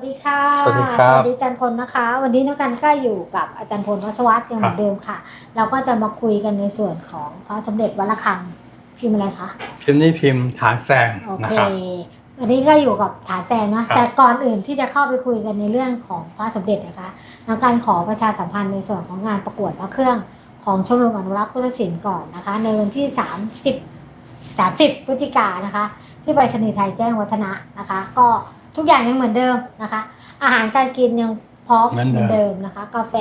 วัสดีค่ะ สวัสดีครับ สวัสดีอาจารย์พลนะคะ วันนี้น้องกันก็อยู่กับอาจารย์พลวัศวัตยังเหมือนเดิมค่ะ เราก็จะมาคุยกันในส่วนของพระสมเด็จวัดระฆังพิมพ์อะไรคะ พิมพ์นี้พิมพ์ฐานแซงโอนะเคครับวันนี้ก็อยู่กับฐานแซนนะครับแต่ก่อนอื่นที่จะเข้าไปคุยกันในเรื่องของพระสมเด็จนะคะน้องการขอประชาสัมพันธ์ในส่วนของงานประกวดพระเครื่องของชมรมอนุรักษ์พุทธศิลป์ก่อนนะคะ ในวันที่ 30 30พฤศจิกายนนะคะ ที่ไปรษณีย์ไทยแจ้งวัฒนะนะคะ ก็ ทุกอย่างยังเหมือนเดิมนะคะ อาหารการกินยังพร้อมเหมือนเดิมเหมือนเดิมนะคะ กาแฟ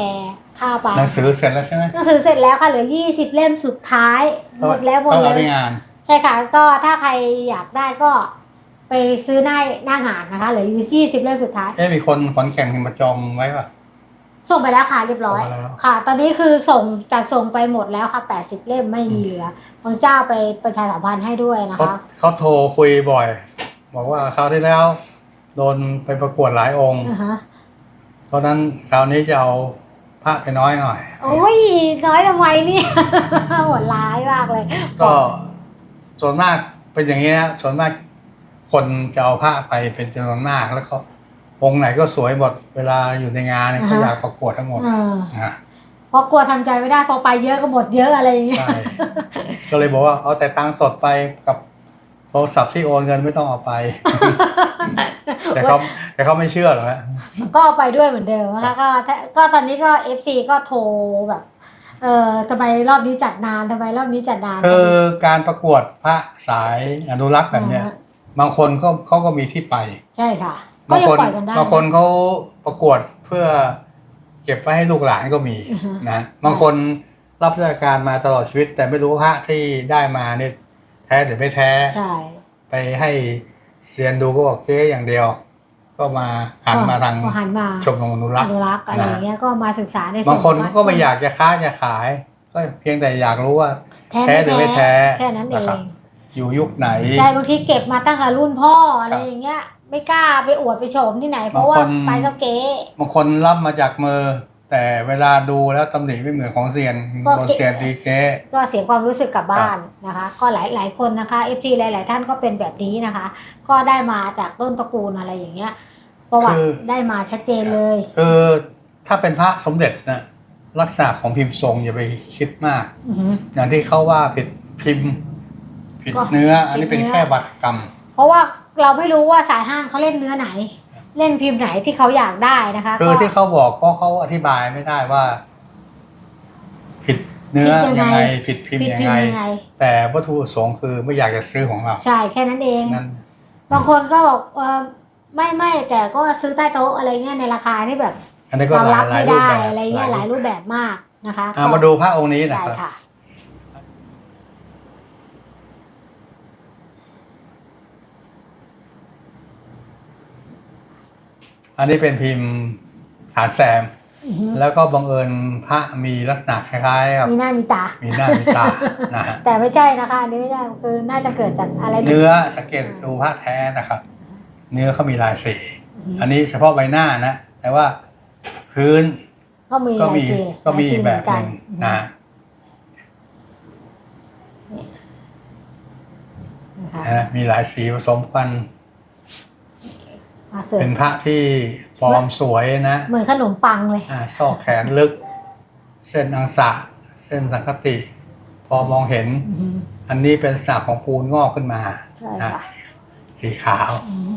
ข้าวปลาหนังสือเสร็จแล้วใช่ไหมหนังสือเสร็จแล้วค่ะเหลือ20เล่มสุดท้ายหมดแล้วหมดต้องเลเอาไปยงานใช่ค่ะก็ถ้าใครอยากได้ก็ไปซื้อหน้าหน้างานนะคะเหลืออยู่20เล่มสุดท้ายเอ๊ะมีคนขอนแก่นมาจองไว้ป่ะส่งไปแล้วค่ะเรียบร้อยส่งไปแล้วค่ะ ตอนนี้คือส่งจัดส่งไปหมดแล้วค่ะ80เล่มไม่มีเหลือบางเจ้าไปประชาสัมพันธ์ให้ด้วยนะเขาคะเขาโทรคุยบ่อย บอกว่าคราวที่แล้ว โดนไปประกวดหลายองค์ อ่าฮะเพราะฉะนั้นคราวนี้จะเอาพระไปน้อยหน่อย โอ้ยน้อยทำไมเนี่ย โหดร้ายมากเลยก็ส่วนมากเป็นอย่างนี้นะส่วนมากคนจะเอาพระไปเป็นจำนวนมากแล้วก็องค์ไหนก็สวยหมดเวลาอยู่ในงานเนี่ยเขาอยากประกวดทั้งหมดเออนะเพราะกลัวทำใจไม่ได้พอไปเยอะก็หมดเยอะอะไรอย่างเงี้ยใช่ก็เลยบอกว่าเอาแต่ตังค์สดไปกับโทรศัพท์ที่โอนเงินไม่ต้องเอาไป แต่เขาแต่เขาไม่เชื่อหรอกฮะก็เอาไปด้วยเหมือนเดิมนะคะก็ก็ตอนนี้ก็เอฟซีก็โทรแบบเออทำไมรอบนี้จัดนานทำไมรอบนี้จัดนานคือการประกวดพระสายอนุรักษ์แบบเนี้ยอ่าบางคนก็เขาก็มีที่ไป ใช่ค่ะก็บางยังคนปล่อยกันได้บางคนเขาประกวดเพื่อเก็บไว้ให้ลูกหลานก็มีอือฮึนะบางคนรับราชการมาตลอดชีวิต แต่ไม่รู้พระที่ได้มาเนี่ยแท้หรือไม่แท้ใช่ไปให้ เซียนดูก็บอกเก๊อย่างเดียว ก็มาหันมาทางก็หันมาชมรมอนุรักอษ์นุรักษ์อะไรอย่างเงี้ยก็มาศึกษาในส่วบางคนของเขาก็ไม่อยากจะค้าจะขาย ก็เพียงแต่อยากรู้ว่าแท้แท้หรือไม่แท้แค่นั้นเอนะครับงอยู่ยุคไหนใช่บางทีเก็บมาตั้งแต่รุ่นพ่ออะไรอย่างเงี้ย ไม่กล้าไปอวดไปโฉมที่ไหนเพราะว่าบางคนไปก็เก๊บางคนรับมาจากมือ แต่เวลาดูแล้วตำหนิไม่เหมือนของเซียนโดนเซียนดีเก้ก็เสียความรู้สึกกลับบ้านนะคะ ก็หลายหลายคนนะคะเอฟทีหลาย ๆ ท่านก็เป็นแบบนี้นะคะ ก็ได้มาจากต้นตระกูลอะไรอย่างเงี้ยประวัติได้มาชัดเจนเลย คือถ้าเป็นพระสมเด็จนะลักษณะของพิมพ์ทรงอย่าไปคิดมาก อือหือ อย่างที่เขาว่าผิดพิมพ์ ผิดก็เนื้อ อันนี้ผิดเป็นเนื้อ แค่วัตกรรม เพราะว่าเราไม่รู้ว่าสายห้างเขาเล่นเนื้อไหน เล่นพิมพ์ไหนที่เขาอยากได้นะคะคือก็ที่เขาบอกเพราะเขาอธิบายไม่ได้ว่า ผิดเนื้อผิดยังไงยังไงผิดพิมพ์ผิดยังพิมไงพ์ยังไง แต่วัตถุประสงค์คือไม่อยากจะซื้อของเรา ใช่แค่นั้นเองนั่นบางคนก็บอกเออไม่ไม่แต่ก็ซื้อใต้โต๊ะอะไรเงี้ยในราคาที่แบบอันนี้ก็เราหลารัยบหลาไม่ยรูปได้แบบอะไรเงี้ยหลายรูรูปปแบบมากนะคะอะมาดูพระองค์นี้นะได้ครับ อันนี้เป็นพิมพ์ฐานแซม อือฮึแล้วก็บังเอิญพระมีลักษณะคล้ายๆกับมีหน้ามีตา มีหน้ามีตานะฮะแต่ไม่ใช่นะคะอันนี้ไม่ใช่คือน่าจะเกิดจากอะไรเนื้อสังเกตดูพระแท้นะครับ เนื้อเขามีลายสีอืออัฮึนนี้เฉพาะใบหน้านะ แต่ว่าพื้นก็มีก็ลายมีสีก็มีลายสีแบเอนบหนึ่งอือฮึนะ นะคะ นะมีหลายสีผสมกัน มาเสริมเป็นพระที่ฟอร์มสวยนะ เหมือนขนมปังเลยอ่าซอกแขนลึก เส้นอังสะ เส้นสังคติ พอมองเห็นอือฮึอันนี้เป็นสากของปูนงอกขึ้นมาใช่นะค่ะสีขาวอือฮึ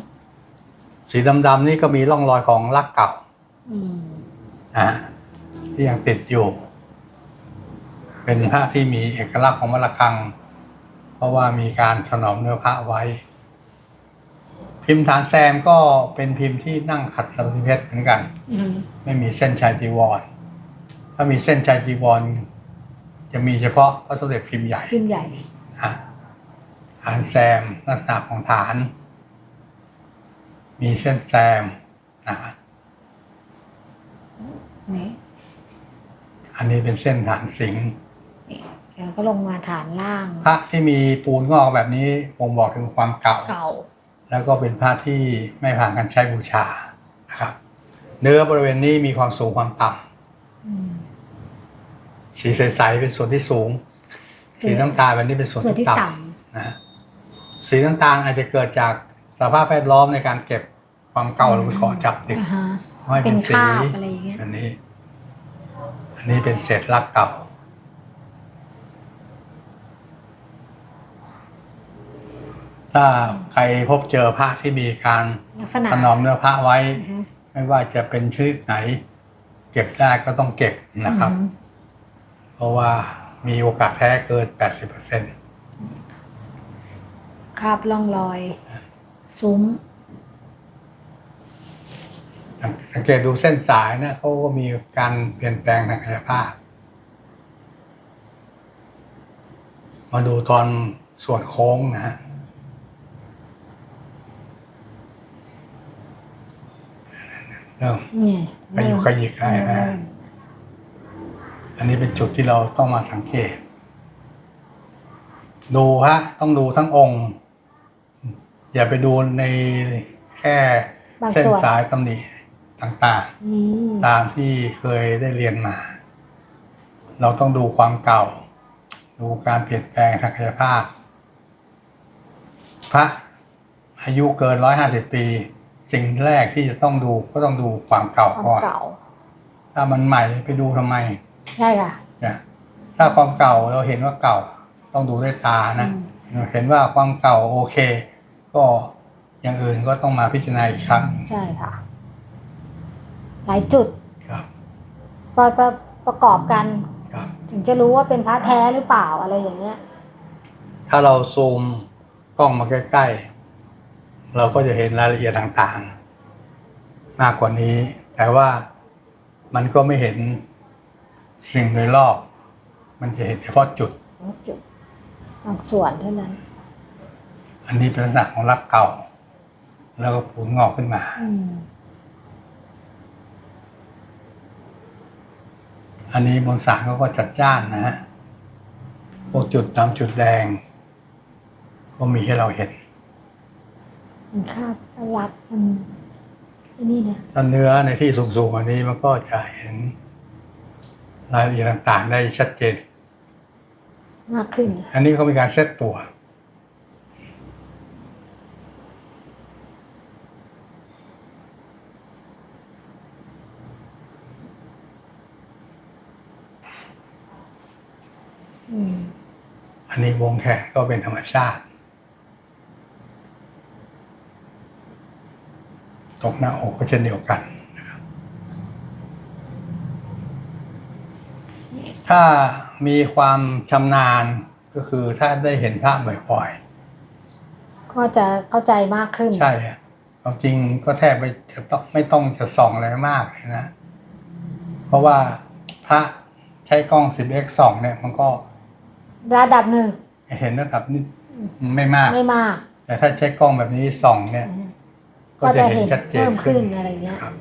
สีดำๆนี่ก็มีร่องรอยของลักเก่าอืมอ่าที่ยังติดอยู่ เป็นพระที่มีเอกลักษณ์ของมะละคัง เพราะว่ามีการถนอมเนื้อพระไว้ พิมพ์ฐานแซมก็เป็นพิมพ์ที่นั่งขัดสมาธิเพชรเหมือนกันอืมไม่มีเส้นชายจีวร ถ้ามีเส้นชายจีวร จะมีเฉพาะพระสมเด็จพิมพ์ใหญ่พิมพ์ใหญ่อะฐานแซมลักษณะของฐาน มีเส้นแซมนะฮะนี่อันนี้เป็นเส้นฐานสิงห์แล้วก็ลงมาฐานล่าง พระที่มีปูนงอกแบบนี้ผมบอกถึงความเก่าเก่า แล้วก็เป็นพระที่ไม่ผ่านการใช้บูชานะครับเนื้อบริเวณนี้มีความสูงความต่ำอืมสีใสๆเป็นส่วนที่สูง สีน้ำตาลแบบนี้เป็นส่วนส่วนที่ที่ต่ต่ำนะสีน้ำตาลอาจจะเกิดจากสภาพแวดล้อมในการเก็บความเก่าเราไปขอจับติดอ่าฮะให้เป็เป็นนคสีราบอะไรอย่างเงี้ยอันนี้ อันนี้เป็นเศษลักเก่า ถ้าใครพบเจอพระที่มีการลักษณะถนอมเนื้อพระไว้อือฮึไม่ว่าจะเป็นชนิดไหน เก็บได้ก็ต้องเก็บนะครับ อือฮึเพราะว่ามีโอกาสแท้เกิน 80%คราบล่องรอย ซุ้ม สังเกตดูเส้นสายนะเขาก็มีการเปลี่ยนแปลงทางกายภาพ มาดูตอนส่วนโค้งนะฮะ เริ่มเนี่ยขยิบขยิบได้นะเริ่มอันนี้เป็นจุดที่เราต้องมาสังเกต ดูฮะ ต้องดูทั้งองค์ อย่าไปดูในแค่บางเส้นส่วนสายตำหนิต่างอืมๆตามที่เคยได้เรียนมา เราต้องดูความเก่า ดูการเปลี่ยนแปลงทางกายภาพ พระอายุเกินร้อยห้าสิบปี สิ่งแรกที่จะต้องดูก็ต้องดูความเก่าความก่อนเก่า ถ้ามันใหม่ไปดูทำไมใช่ค่ะเนี่ยถ้าความเก่าเราเห็นว่าเก่า ต้องดูด้วยตานะอืมเห็นว่าความเก่าโอเค ก็อย่างอื่นก็ต้องมาพิจารณาอีกครั้งใช่ค่ะ หลายจุดครับประประประกอบกัน ครับ ถึงจะรู้ว่าเป็นพระแท้หรือเปล่าอะไรอย่างเงี้ย ถ้าเราซูมกล้องมาใกล้ๆ เราก็จะเห็นรายละเอียดต่างๆ มากกว่านี้ แต่ว่ามันก็ไม่เห็นสิ่งโดยรอบ มันจะเห็นเฉพาะจุดจุดบางส่วนเท่านั้น อันนี้เป็นลักษณะของรักเก่า แล้วก็ปูนงอกขึ้นมาอืมอันนี้บนสารเขาก็จัดจ้านนะฮะ พวกจุดดำจุดแดง ก็มีให้เราเห็น มันคาบรักมันไอ้นี่นะถ้าเนื้อในที่สูงๆอันนี้มันก็จะเห็นรายละเอียดต่างๆ ได้ชัดเจน มากขึ้น อันนี้เขามีการเซตตัว อืมอันนี้วงแขนก็เป็นธรรมชาติ ตกหน้าอกก็เช่นเดียวกันนะครับ ถ้ามีความชำนาญก็คือถ้าได้เห็นพระบ่อยก็จะเข้าใจมากขึ้นๆใช่อะความจริงก็แทบไม่จะต้องไม่ต้องจะส่องอะไรมากเลยนะ เพราะว่าพระใช้กล้อง 10x ส่องเนี่ยมันก็ ระดับหนึ่ง เห็นระดับนี้ไม่มาก ไม่มาก แต่ถ้าใช้กล้องแบบนี้ส่องเนี่ย ก็จะเห็นชัดเจนเพิ่มขึ้นอะไรเงี้ยครับ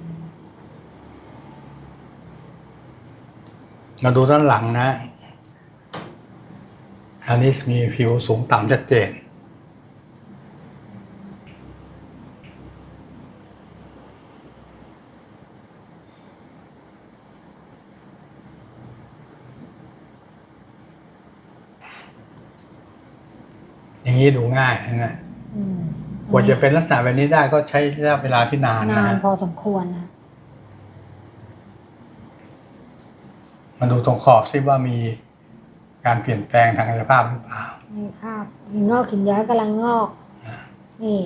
มาดูด้านหลังนะ อันนี้มีผิวสูงต่ำชัดเจน อย่างนี้ดูง่ายนะอืม กว่าจะเป็นลักษณะแบบนี้ได้ก็ใช้ระยะเวลาที่นานนะนานฮะพอสมควรนะมาดูตรงขอบซิว่ามีการเปลี่ยนแปลงทางกายภาพหรือเปล่านี่ครับหินงอกหินย้อยกำลังงอกอ่านี่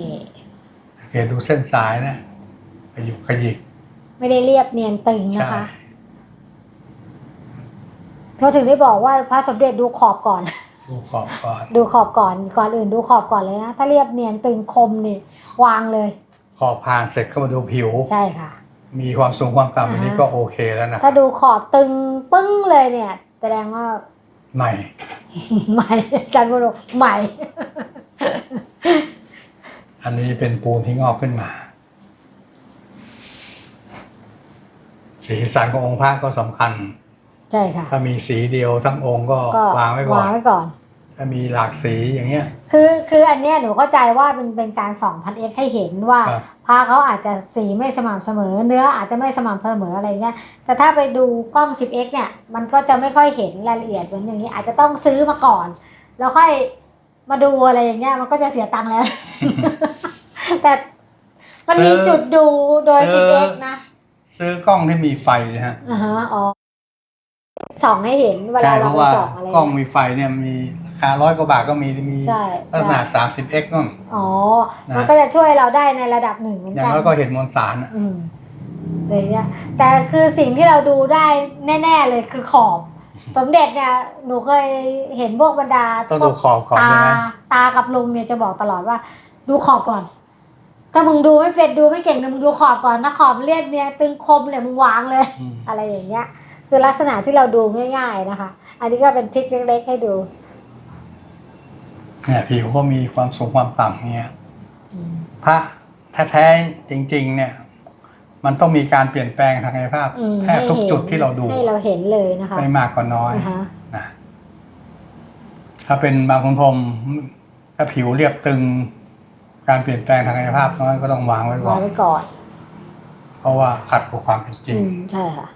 สังเกตดูเส้นสายนะขยุกขยิก ไม่ได้เรียบเนียนตึงนะใช่คะเขาถึงได้บอกว่าพระสมเด็จดูขอบก่อน ดูขอบก่อนดูขอบก่อนก่อนอื่นดูขอบก่อนเลยนะ ถ้าเรียบเนียนตึงคมนี่วางเลย ขอบผ่านเสร็จเข้ามาดูผิว ใช่ค่ะ มีความสูงความต่ำอันนี้อ่าฮะก็โอเคแล้วนะคถ้ารับดูขอบตึงปึ้งเลยเนี่ย แสดงว่า ใหม่ ใหม่อาจารย์บุรุษใหม่ อันนี้เป็นปูนที่งอกขึ้นมา สีสันขององค์พระก็สำคัญ ใช่ค่ะ ถ้ามีสีเดียวทั้งองค์ก็ก็วางไว้ก่อน วางไว้ก่อน ถ้ามีหลากสีอย่างเงี้ย คือคืออันเนี้ยหนูเข้าใจว่ามันเป็นการส่องพันเอ็กให้เห็นว่าครับ พระเขาอาจจะสีไม่สม่ำเสมอ เนื้ออาจจะไม่สม่ำเสมออะไรเงี้ยแต่ถ้าไปดูกล้อง 10x เนี่ยมันก็จะไม่ค่อยเห็นรายละเอียดเหมือนอย่างนี้อาจจะต้องซื้อมาก่อน แล้วค่อยมาดูอะไรอย่างเงี้ยมันก็จะเสียตังค์แล้ว แต่มันมีซื้อจุดดูโดย ซื้อ GPS นะซื้อกล้องที่มีไฟนะฮะ อ่าฮะอ๋อ ส่องให้เห็นเวลาใช่เพเราราะไปว่าส่องอะไรกล้องมีไฟเนี่ยมีราคาร้อยกว่าบาทก็มีมีใช่ลักษใช่ณะ 30x นู่น อ๋อ นะ มันก็จะช่วยเราได้ในระดับหนึ่งเหมือนอย่างกัน น้อยก็เห็นมวลสารอะอืมเลยเนี่ยแต่คือสิ่งที่เราดูได้แน่ ๆ เลยคือขอบ สมเด็จเนี่ย หนูเคยเห็นพวกบรรดาต้องดูขอบขอบตา ใช่ไหมตากับลุงเนี่ยจะบอกตลอดว่า ดูขอบก่อน ถ้ามึงดูไม่เป็นดูไม่เก่งนะมึงดูขอบก่อนนะขอบเลียดเนี่ยตึงคมเลยมึงวางเลย อืมอะไรอย่างเงี้ย คือลักษณะที่เราดูง่าย ๆนะคะ อันนี้ก็เป็นทริคเล็กๆให้ดู เนี่ยผิวก็มีความสูงความต่ำเนี่ยพระแท้ๆจริง ๆ เนี่ย มันต้องมีการเปลี่ยนแปลงทางกายภาพอืมแทบทุกให้เห็น จุดที่เราดูให้เราเห็นเลยนะคะไม่มากก็น้อยอ่าฮะนะถ้าเป็นบางคนพรมถ้าผิวเรียบตึง การเปลี่ยนแปลงทางกายภาพน้อยก็ต้องวางไว้ก่อวางนไว้ก่อนเพราะว่าขัดกับความเป็นจริอืง มใช่ค่ะ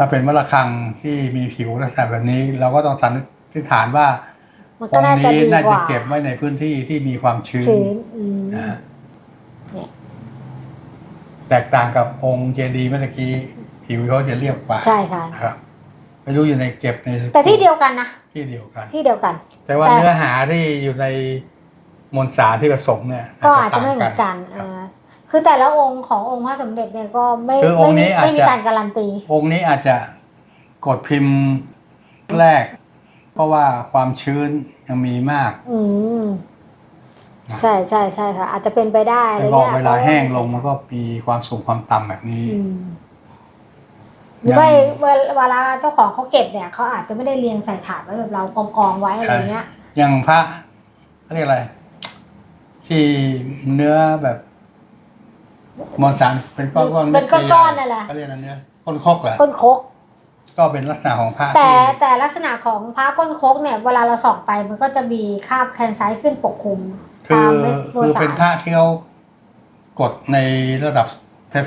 ถ้าเป็นมะระคังที่มีผิวลักษณะแบบนี้ เราก็ต้องสันนิษฐานว่ามันอก็งน่าค์จะนี้ดีน่ากจะว่าเก็บไว้ในพื้นที่ที่มีความชื้นชื้นอืมนะฮะเนี่ยแตกต่างกับองค์เจดีย์เมื่อกี้ ผิวเขาจะเรียบกว่าใช่ค่ะนะครับไม่รู้อยู่ในเก็บในแต่ที่เดียวกันนะที่เดียวกัน ที่เดียวกัน แต่ว่าแต่เนื้อหาที่อยู่ในมวลสารที่ผสมเนี่ยก็อาจจะไม่เหมือนกัน ครับอ่าคือแต่ละองค์ขององค์พระสมเด็จเนี่ยก็ไม่คือองค์นี้ไม่มีไม่มีอาจจะการการันตี องค์นี้อาจจะกดพิมพ์แรก เพราะว่าความชื้นยังมีมาก อืมนะใช่ใช่ใช่ค่ะ อาจจะเป็นไปได้อะไรแล้วก็เงี้ยเวลาแห้งลงมันก็มีความสูงความต่ำแบบนี้ อืมหรือไม่เวลเวลาเจ้าของเขาเก็บเนี่ยเขาอาจจะไม่ได้เรียงใส่ถาดไว้แบบเรากองกองๆไว้อะไรเงี้ย อย่างพระเขาเรียกอะไร ที่เนื้อแบบ มวลสารเป็นก้อนๆเป็นก้อนๆนั่นแหละเขาเรียกอะไรเนื้อก้นคกเหรอก้นคก ก็เป็นลักษณะของพระแต่ที่แต่ลักษณะของพระก้นคกเนี่ย เวลาเราส่องไปมันก็จะมีคราบแคนไซต์ขึ้นปกคลุมคืตาอมเม็ดมวลคือสาเป็นรพระที่เขากดในระดับ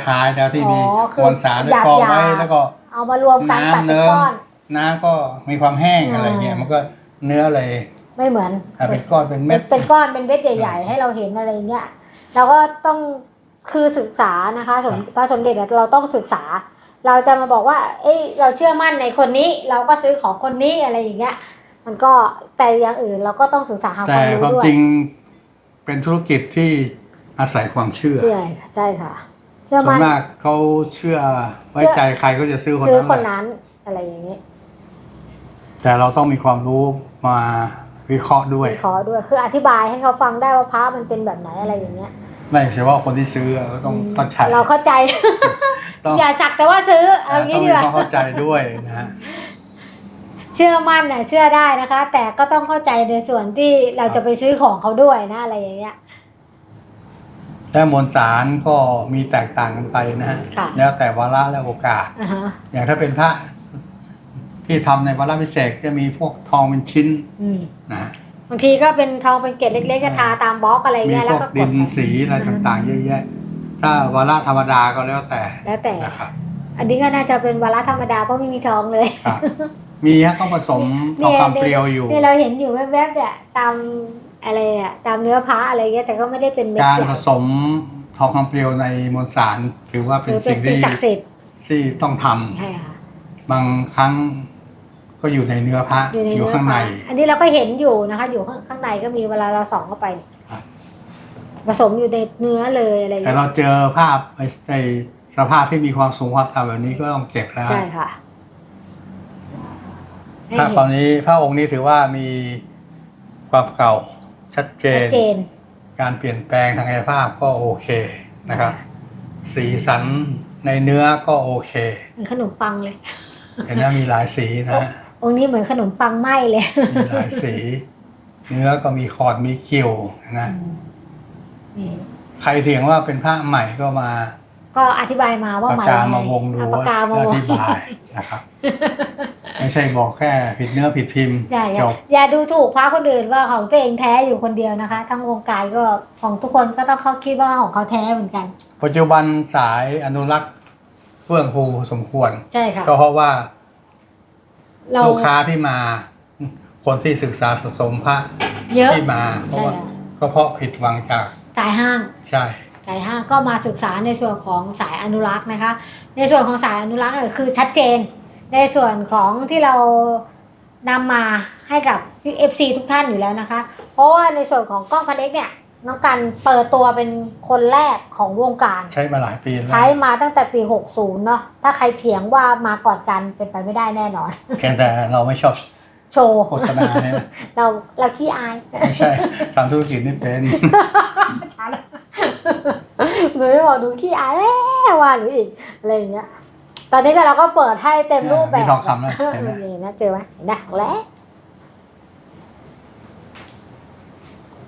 ท้ายๆแล้วที่มีอ๋อคือมวลสารหยาบๆกองไว้แล้วก็ เอามารวมกันตัดน้ำเป็นเนิ้มก้อนน้ำก็มีความแห้งอ่าอะไรเงี้ยมันก็เนื้อเลยไม่เหมือนอะเป็นก้อนเป็นเป็เม็นดเป็นก้อนเป็นเม็ดใหญ่ๆให้เราเห็นอะไรเงี้ยเราก็ต้อง คือศึกษานะคะสมพระสมเด็จอะเราต้องศึกษา เราจะมาบอกว่า เอ้ยเราเชื่อมั่นในคนนี้ เราก็ซื้อของคนนี้อะไรอย่างเงี้ย มันก็แต่อย่างอื่นเราก็ต้องศึกษาหาคแต่วามรู้ความด้วยจริงเป็นธุรกิจที่อาศัยความเชื่อเชื่อใช่ค่ะ เชื่อส่วมั่นนมากเขาเชื่อไว้เชื่อใจใครก็จะซื้อคนซื้อนั้นคนแหละนั้นอะไรอย่างเงี้ยแต่เราต้องมีความรู้มาวิเคราะห์ด้วยขอด้วยคืออธิบายให้เขาฟังได้ว่าพระมันเป็นแบบไหนอะไรอย่างเงี้ย ไม่ใช่ว่าคนที่ซื้อก็ต้องเข้าใจเราเข้าใจต้องอย่าสักแต่ว่าซื้อเอาต้งี้องดีมีกว่าความเข้าใจด้วยนะฮะเชื่อมั่นน่ะเชื่อได้นะคะ แต่ก็ต้องเข้าใจในส่วนที่เราจะไปซื้อของเขาด้วยนะอะไรอย่างเงี้ยและมวลสารก็มีแตกต่างกันไปนะฮะค่ะแล้วแต่วาระและโอกาสอ่าฮะอย่างถ้าเป็นพระที่ทำในวาระพิเศษจะมีพวกทองเป็นชิ้นอืมนะฮะ บางทีก็เป็นทองเป็นเกล็ดเล็กๆก็ทาตามบล็อกอะไรมีเงี้ยพแล้ววกก็กดิดนไปสีอะไรต่างๆ เยอะแยะ ถ้าวาระธรรมดาก็แล้วแต่แล้วแต่ นะครับอันนี้ก็น่าจะเป็นวาระธรรมดาเพราะไม่มีทองเลย ครับ มีฮะต้องผสมทองคำเปรียวอยู่ นี่เราเห็นอยู่แวบๆเนี่ยตามอะไรอะตามเนื้อพระอะไรเงี้ยแต่ก็ไม่ได้เป็นเม็ดการใหญ่ผสมทองคำเปรียวในมวลสารถือว่าหเป็นรือเป็สิ่นงสิ่งที่ศักดิ์สิทธิ์ที่ต้องทำใช่ค่ะบางครั้ง ก็อยู่ในเนื้อพระอยู่ในอยู่เนื้อข้างพในระอันนี้เราก็เห็นอยู่นะคะ อยู่ข้างข้างในก็มีเวลาเราส่องเข้าไปครับ ผสมอยู่ในเนื้อเลยอะไรแต่เงี้ย เราเจอภาพไอ้ไอ้สภาพที่มีความสูงความต่ำแบบนี้ก็ต้องเก็บแล้วใช่ค่ะให้พระเห็นตอนนี้พระองค์นี้ถือว่ามีความเก่าชัดเจชันดเจน การเปลี่ยนแปลงทางกายภาพก็โอเคนะครับ สีสันในเนื้อก็โอเค เหมือนขนมปังเลย เห็นไหมมีหลายสีนะฮะ องค์นี้เหมือนขนมปังไหมเลยมีหลายสี เนื้อก็มีขอดมีเกี่ยวนะนี่ใครเถียงว่าเป็นพระใหม่ก็มา ก็อธิบายมาว่าปากหมายกายังไงมาวงดูเอาว่าปากกามาวองธิบายนะครับไม่ใช่บอกแค่ผิดเนื้อผิดพิมพ์อย่าอย่าจบอย่าดูถูกพระคนอื่นว่าของตัวเองแท้อยู่คนเดียวนะคะ ทั้งวงการก็ของทุกคนก็ต้องเขาคิดว่าของเขาแท้เหมือนกัน ปัจจุบันสายอนุรักษ์เฟื่องฟูสมควรใช่ค่ะก็เพราะว่า เราลูกค้าที่มา คนที่ศึกษาสะสมพระเยอะที่มาเพราะใช่ว่าค่ะก็เพราะผิดหวังจากกายห้างใช่สายห้าก็มาศึกษาในส่วนของสายอนุรักษ์นะคะ ในส่วนของสายอนุรักษ์เนี่ยคือชัดเจน ในส่วนของที่เรานำมาให้กับ FC ทุกท่านอยู่แล้วนะคะ เพราะว่าในส่วนของกล้องพันเอ็กเนี่ย น้องกันเปิดตัวเป็นคนแรกของวงการ ใช้มาหลายปีแล้วใช้มาตั้งแต่ปี 60 เนาะถ้าใครเถียงว่ามาก่อนกันเป็นไปไม่ได้แน่นอนเพียงแต่เราไม่ชอบโชว์โฆษณาเนี่ยนะเราเราขี้อายไม่ใช่ทำธุรกิจนี่เป็นชัดหนูไม่บอกหนูขี้อายแล้วว่าหนูอีกอะไรอย่างเงี้ยตอนนี้ก็เราก็เปิดให้เต็มรูปแบบมีทองคำนะเห็นไหมนี่นะเจอไหมเห็นไหมเอาแล้ว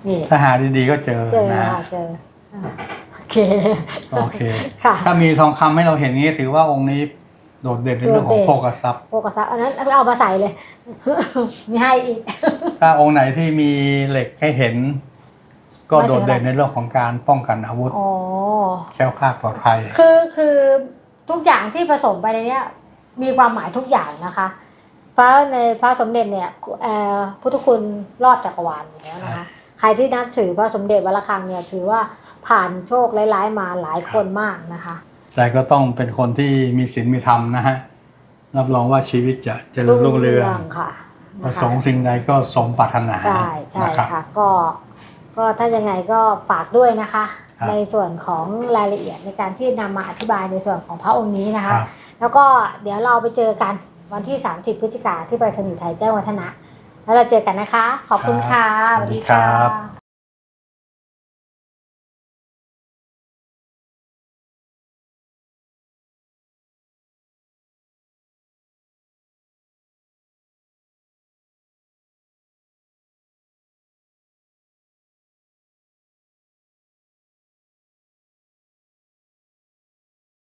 นี่ถ้าหาดีๆก็เจอเจอนะค่ะเจออ่าโอเค โอเค ค่ะถ้ามีทองคำให้เราเห็นนี้ถือว่าองค์นี้โดดเด่นในเรื่องของโภคทรัพย์โฟกัสอันนั้นเอามาใส่เลย มีให้อีก ถ้าองค์ไหนที่มีเหล็กให้เห็น ก็หมายถึงโดดเด่นในเรื่องของการป้องกันอาวุธ อ๋อ แคล้วคลาดปลอดภัย คือคือทุกอย่างที่ผสมไปในเนี้ยมีความหมายทุกอย่างนะคะเพราะในพระสมเด็จเนี่ยเอ่อพุทธคุณรอดจักรวาลอยู่แล้วนะคะใค รที่นับถือพระสมเด็จวัดระฆังเนี่ยถือว่าผ่านโชคร้ายๆมาหลายคนมากนะคะ แต่ก็ต้องเป็นคนที่มีศีลมีธรรมนะฮะรับรองว่าชีวิตจะเจริญรุ่งเรืองค่ะประนะคะสงค์สิ่งใดก็สมปรารถนาใช่ใช่นะครับค่ะก็ก็ถ้ายังไงก็ฝากด้วยนะคะครับในส่วนของรายละเอียดในการที่นำมาอธิบายในส่วนของพระองค์นี้นะคคะรับแล้วก็เดี๋ยวเราไปเจอกันวันที่ 30 พฤศจิกาที่ไปรษณีย์ไทยแจ้งวัฒนะ แล้วเราเจอกันนะคะ ขอบคุณค่ะสวัสดีครับสวัสดีค่ะ